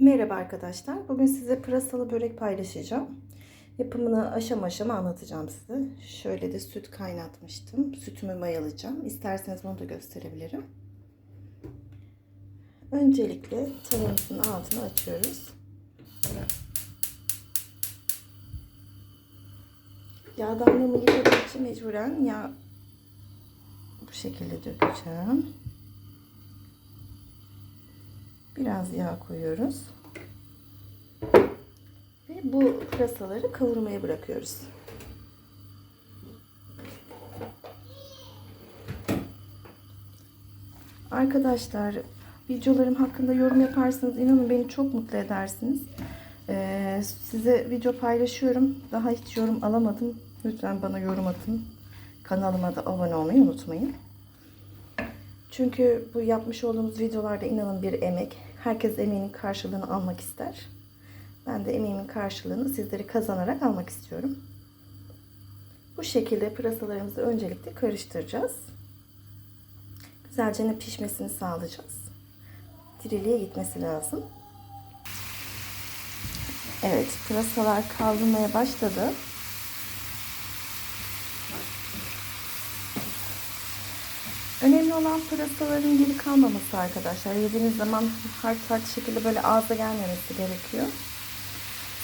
Merhaba arkadaşlar. Bugün size pırasalı börek paylaşacağım. Yapımını aşama aşama anlatacağım size. Şöyle de süt kaynatmıştım. Sütümü mayalayacağım. İsterseniz bunu da gösterebilirim. Öncelikle tavamızın altını açıyoruz. Yağdanlığımı yıkadığım için mecburen yağ bu şekilde dökeceğim. Biraz yağ koyuyoruz. Ve bu pırasaları kavurmaya bırakıyoruz. Arkadaşlar videolarım hakkında yorum yaparsanız inanın beni çok mutlu edersiniz. Ee, size video paylaşıyorum. Daha hiç yorum alamadım. Lütfen bana yorum atın. Kanalıma da abone olmayı unutmayın. Çünkü bu yapmış olduğumuz videolarda inanın bir emek. Herkes emeğinin karşılığını almak ister. Ben de emeğimin karşılığını sizleri kazanarak almak istiyorum. Bu şekilde pırasalarımızı öncelikle karıştıracağız. Güzelce pişmesini sağlayacağız. Diriliğe gitmesi lazım. Evet, pırasalar kavrulmaya başladı. Önemli olan pırasaların geri kalmaması arkadaşlar. Yediğiniz zaman hard hard şekilde böyle ağza gelmemesi gerekiyor.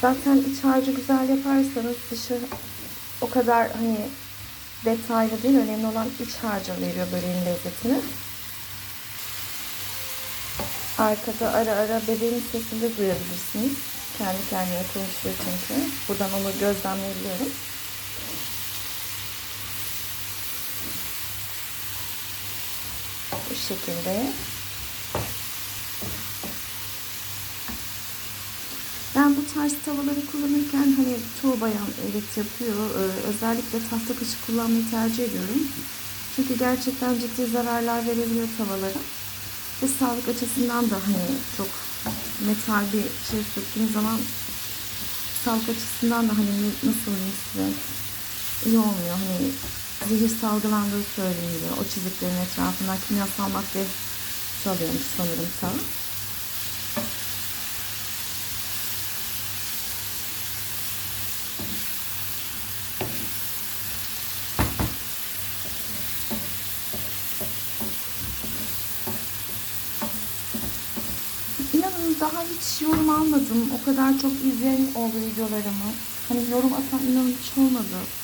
Zaten iç harcı güzel yaparsanız dışı o kadar hani detaylı değil. Önemli olan iç harcı veriyor böreğin lezzetini. Arkada ara ara bebeğin sesini de duyabilirsiniz. Kendi kendine konuşuyor çünkü. Buradan onu gözlemleyebiliyorum. Bu şekilde. Ben bu tarz tavaları kullanırken hani çoğu bayan evet yapıyor. Ee, özellikle tahta kaşık kullanmayı tercih ediyorum. Çünkü gerçekten ciddi zararlar verebiliyor tavalara. Ve sağlık açısından da hani çok metal bir şey söktüğünüz zaman sağlık açısından da hani nasıl diyeyim size iyi olmuyor. Hani zehir salgılandığı söyleniyor. O çiziklerin etrafından kimyasal madde salıyormuş sanırım ta. İnanın daha hiç yorum almadım. O kadar çok izleyen oldu videolarımı. Hani yorum atan inanın hiç olmadı.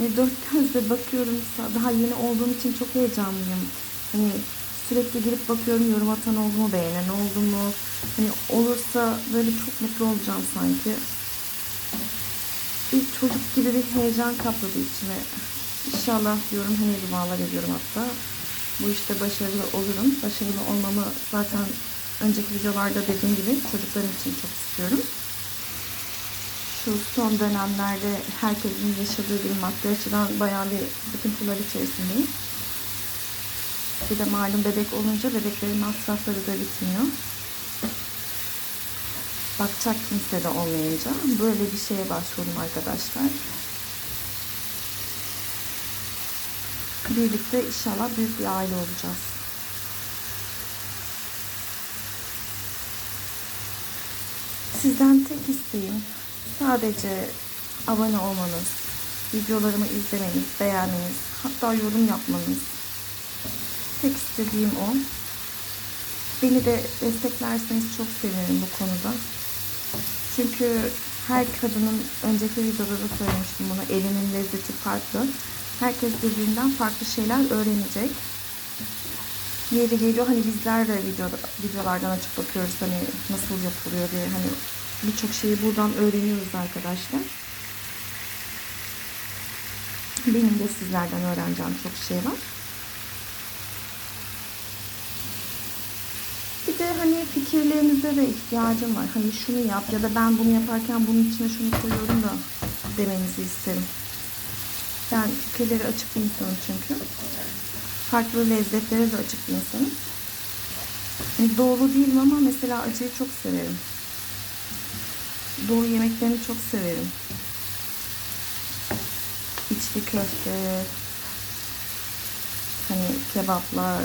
E, dört gözle bakıyorum. Daha yeni olduğum için çok heyecanlıyım. Hani sürekli girip bakıyorum yorum atan oldu mu, beğenen oldu mu? Hani olursa böyle çok mutlu olacağım sanki. Bir çocuk gibi bir heyecan kapladı içime. İnşallah diyorum hani dualar ediyorum hatta. Bu işte başarılı olurum. Başarılı olmamı zaten önceki videolarda dediğim gibi çocuklarım için çok istiyorum şu son dönemlerde herkesin yaşadığı bir maddi açıdan bayağı bir sıkıntılar içerisindeyim. Bir de malum bebek olunca bebeklerin masrafları da bitmiyor. Bakacak kimse de olmayınca böyle bir şeye başvurdum arkadaşlar. Birlikte inşallah büyük bir aile olacağız. Sizden tek isteğim Sadece abone olmanız, videolarımı izlemeniz, beğenmeniz, hatta yorum yapmanız. Tek istediğim o. Beni de desteklerseniz çok sevinirim bu konuda. Çünkü her kadının önceki videoda da söylemiştim bunu. Elinin lezzeti farklı. Herkes birbirinden farklı şeyler öğrenecek. Yeri geliyor hani bizler de videoda, videolardan açıp bakıyoruz hani nasıl yapılıyor diye hani birçok şeyi buradan öğreniyoruz arkadaşlar. Benim de sizlerden öğreneceğim çok şey var. Bir de hani fikirlerinize de ihtiyacım var. Hani şunu yap ya da ben bunu yaparken bunun içine şunu koyuyorum da demenizi isterim. Ben fikirleri açık bir insanım çünkü. Farklı lezzetlere de açık bir insanım. Yani doğulu değilim ama mesela acıyı çok severim. Doğu yemeklerini çok severim. İçli köfte, hani kebaplar.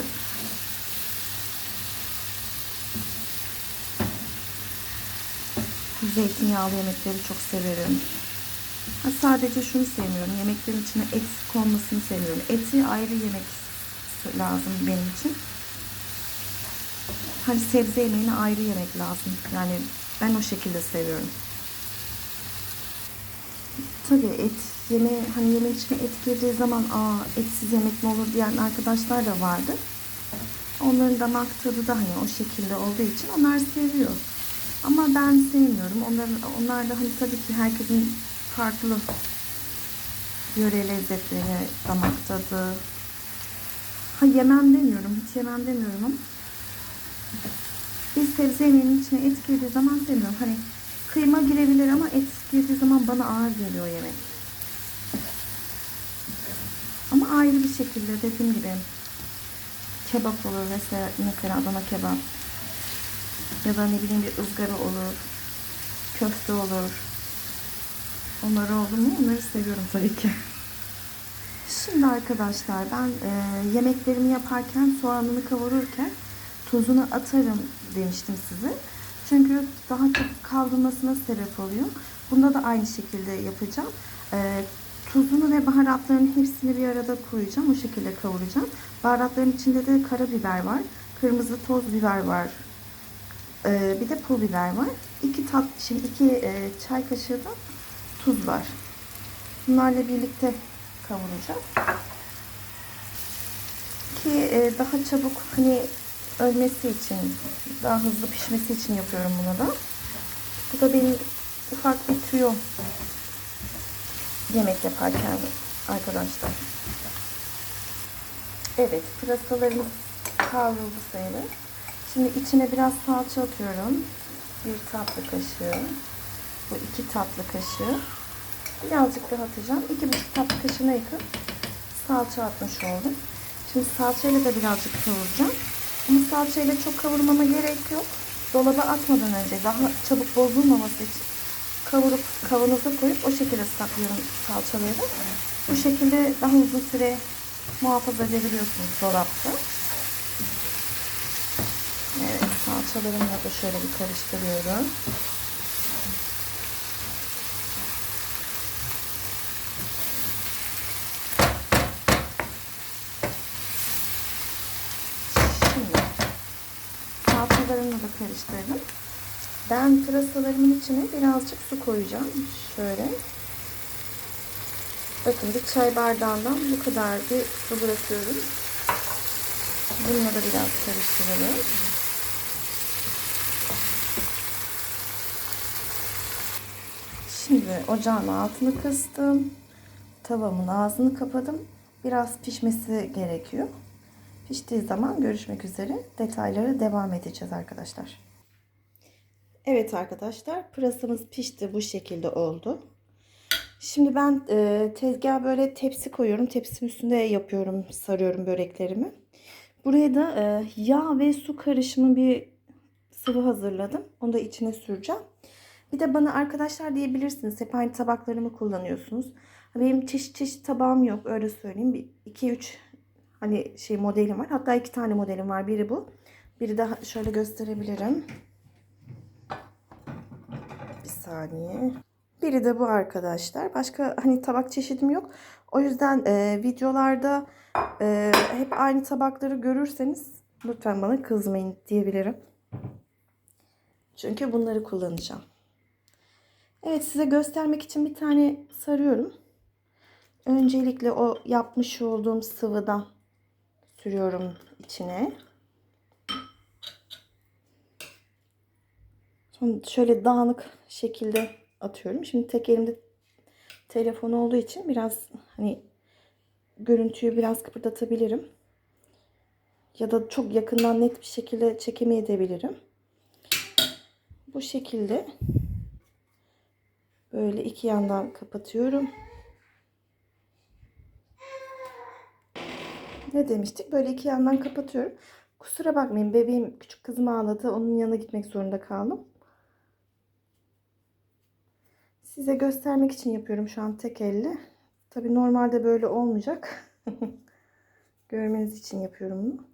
Zeytinyağlı yemekleri çok severim. Ha, sadece şunu sevmiyorum. Yemeklerin içine et konmasını sevmiyorum. Eti ayrı yemek lazım benim için. Hani sebze yemeğini ayrı yemek lazım. Yani ben o şekilde seviyorum. Tabii et yeme hani yemeğin içine et girdiği zaman aa etsiz yemek mi olur diyen arkadaşlar da vardı. Onların damak tadı da hani o şekilde olduğu için onlar seviyor. Ama ben sevmiyorum. Onların, onlar da hani tabii ki herkesin farklı yöre lezzetleri, damak tadı. Ha yemem demiyorum, hiç yemem demiyorum ama biz sebze yemeğinin içine et girdiği zaman sevmiyorum. Hani kıyma girebilir ama et girdiği zaman bana ağır geliyor yemek. Ama ayrı bir şekilde dediğim gibi kebap olur mesela, mesela Adana kebap ya da ne bileyim bir ızgara olur köfte olur onları oldu mu onları seviyorum tabii ki. Şimdi arkadaşlar ben e, yemeklerimi yaparken soğanını kavururken tuzunu atarım demiştim size. Çünkü daha çok kavrulmasına sebep oluyor. Bunda da aynı şekilde yapacağım. E, tuzunu ve baharatların hepsini bir arada koyacağım. O şekilde kavuracağım. Baharatların içinde de karabiber var. Kırmızı toz biber var. E, bir de pul biber var. İki tat, şimdi iki e, çay kaşığı da tuz var. Bunlarla birlikte kavuracağım. Ki e, daha çabuk hani ölmesi için, daha hızlı pişmesi için yapıyorum bunu da. Bu da benim ufak bir tüyo yemek yaparken arkadaşlar. Evet, pırasalarımız kavruldu sayılır. Şimdi içine biraz salça atıyorum. Bir tatlı kaşığı. Bu iki tatlı kaşığı. Birazcık daha atacağım. İki buçuk tatlı kaşığına yakın salça atmış oldum. Şimdi salçayla da birazcık kavuracağım. Ama salçayla çok kavurmama gerek yok. Dolaba atmadan önce daha çabuk bozulmaması için kavurup kavanoza koyup o şekilde saklıyorum salçaları. Bu şekilde daha uzun süre muhafaza edebiliyorsunuz dolapta. Evet salçalarımla da şöyle bir karıştırıyorum. Şimdi salçalarımla da karıştırdım. Ben pırasalarımın içine birazcık su koyacağım. Şöyle. Bakın bir çay bardağından bu kadar bir su bırakıyorum. Bununla da biraz karıştıralım. Şimdi ocağın altını kıstım. Tavamın ağzını kapadım. Biraz pişmesi gerekiyor. Piştiği zaman görüşmek üzere. Detaylara devam edeceğiz arkadaşlar. Evet arkadaşlar pırasamız pişti. Bu şekilde oldu. Şimdi ben e, tezgaha böyle tepsi koyuyorum. Tepsinin üstünde yapıyorum, sarıyorum böreklerimi. Buraya da e, yağ ve su karışımı bir sıvı hazırladım. Onu da içine süreceğim. Bir de bana arkadaşlar diyebilirsiniz. Hep aynı tabaklarımı kullanıyorsunuz. Benim çeşit çeşit tabağım yok. Öyle söyleyeyim. Bir, iki üç hani şey modelim var. Hatta iki tane modelim var. Biri bu. Biri daha şöyle gösterebilirim. Saniye. Biri de bu arkadaşlar. Başka hani tabak çeşidim yok. O yüzden e, videolarda e, hep aynı tabakları görürseniz lütfen bana kızmayın diyebilirim. Çünkü bunları kullanacağım. Evet size göstermek için bir tane sarıyorum. Öncelikle o yapmış olduğum sıvıdan sürüyorum içine. Şöyle dağınık şekilde atıyorum. Şimdi tek elimde telefon olduğu için biraz hani görüntüyü biraz kıpırdatabilirim. Ya da çok yakından net bir şekilde çekemeyebilirim. Bu şekilde böyle iki yandan kapatıyorum. Ne demiştik? Böyle iki yandan kapatıyorum. Kusura bakmayın bebeğim küçük kızım ağladı. Onun yanına gitmek zorunda kaldım. Size göstermek için yapıyorum şu an tek elle. Tabi normalde böyle olmayacak. Görmeniz için yapıyorum bunu.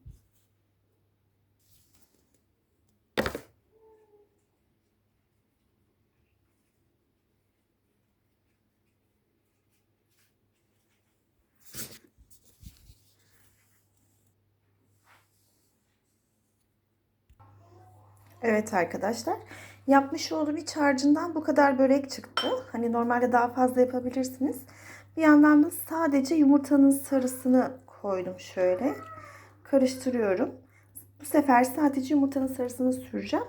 Evet arkadaşlar. Yapmış olduğum iç harcından bu kadar börek çıktı. Hani normalde daha fazla yapabilirsiniz. Bir yandan da sadece yumurtanın sarısını koydum şöyle. Karıştırıyorum. Bu sefer sadece yumurtanın sarısını süreceğim.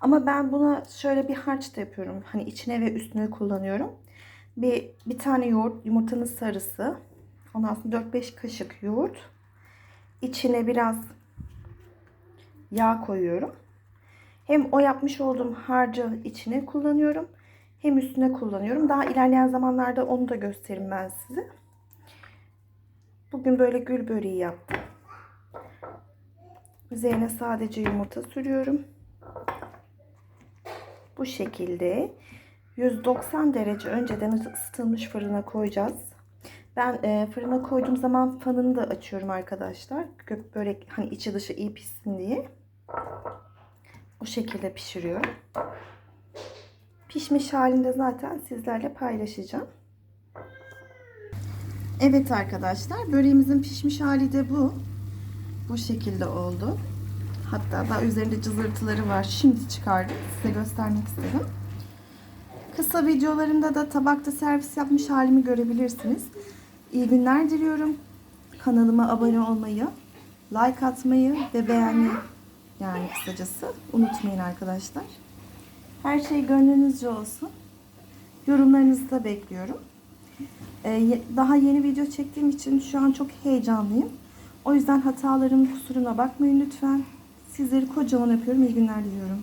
Ama ben buna şöyle bir harç da yapıyorum. Hani içine ve üstüne kullanıyorum. Bir, bir tane yoğurt, yumurtanın sarısı. Ondan sonra 4-5 kaşık yoğurt. İçine biraz yağ koyuyorum. Hem o yapmış olduğum harcı içine kullanıyorum. Hem üstüne kullanıyorum. Daha ilerleyen zamanlarda onu da gösteririm ben size. Bugün böyle gül böreği yaptım. Üzerine sadece yumurta sürüyorum. Bu şekilde 190 derece önceden ısıtılmış fırına koyacağız. Ben e, fırına koyduğum zaman fanını da açıyorum arkadaşlar. Börek hani içi dışı iyi pişsin diye. O şekilde pişiriyorum. Pişmiş halinde zaten sizlerle paylaşacağım. Evet arkadaşlar böreğimizin pişmiş hali de bu. Bu şekilde oldu. Hatta daha üzerinde cızırtıları var. Şimdi çıkardım. Size göstermek istedim. Kısa videolarımda da tabakta servis yapmış halimi görebilirsiniz. İyi günler diliyorum. Kanalıma abone olmayı, like atmayı ve beğenmeyi yani kısacası unutmayın arkadaşlar. Her şey gönlünüzce olsun. Yorumlarınızı da bekliyorum. Ee, daha yeni video çektiğim için şu an çok heyecanlıyım. O yüzden hatalarım kusuruna bakmayın lütfen. Sizleri kocaman öpüyorum. İyi günler diliyorum.